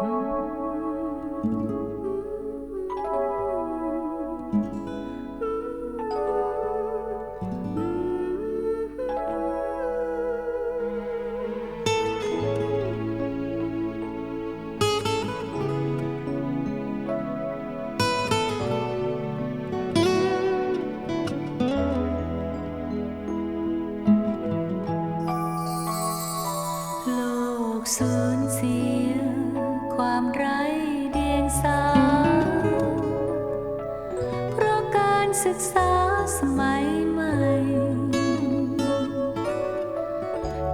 Thank you. ความไร้เดียงสา เพราะการศึกษาสมัยใหม่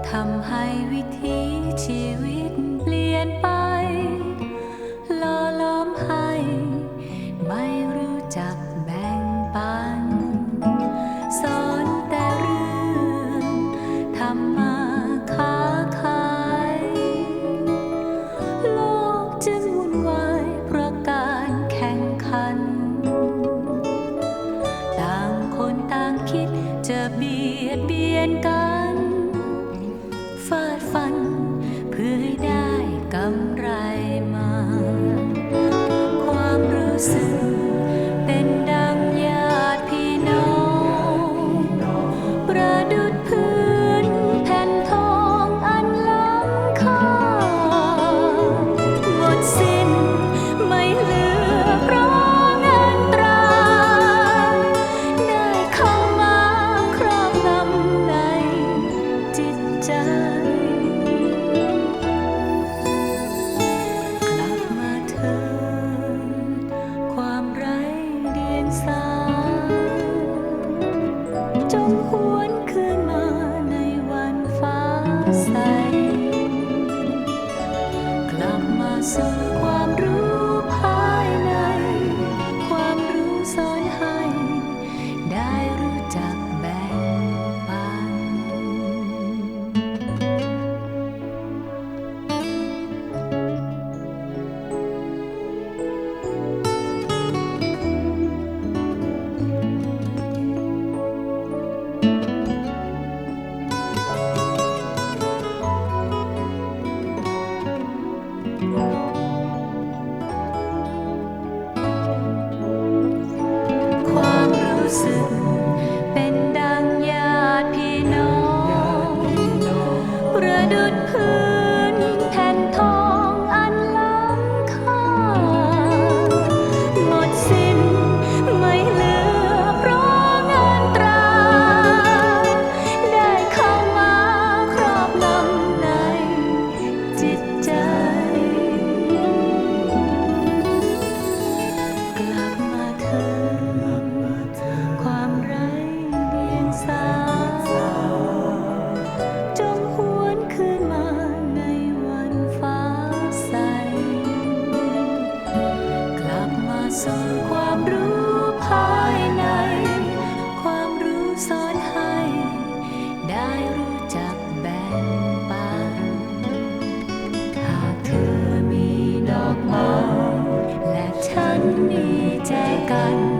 ทำให้วิถีชีวิต จะเบียดเบียนกัน ฟาดฟัน 送花 สู่ความรู้ภายใน ความรู้สอนให้ ได้รู้จักแบงปัน หากเธอมีดอกไม้และฉันมีแจกัน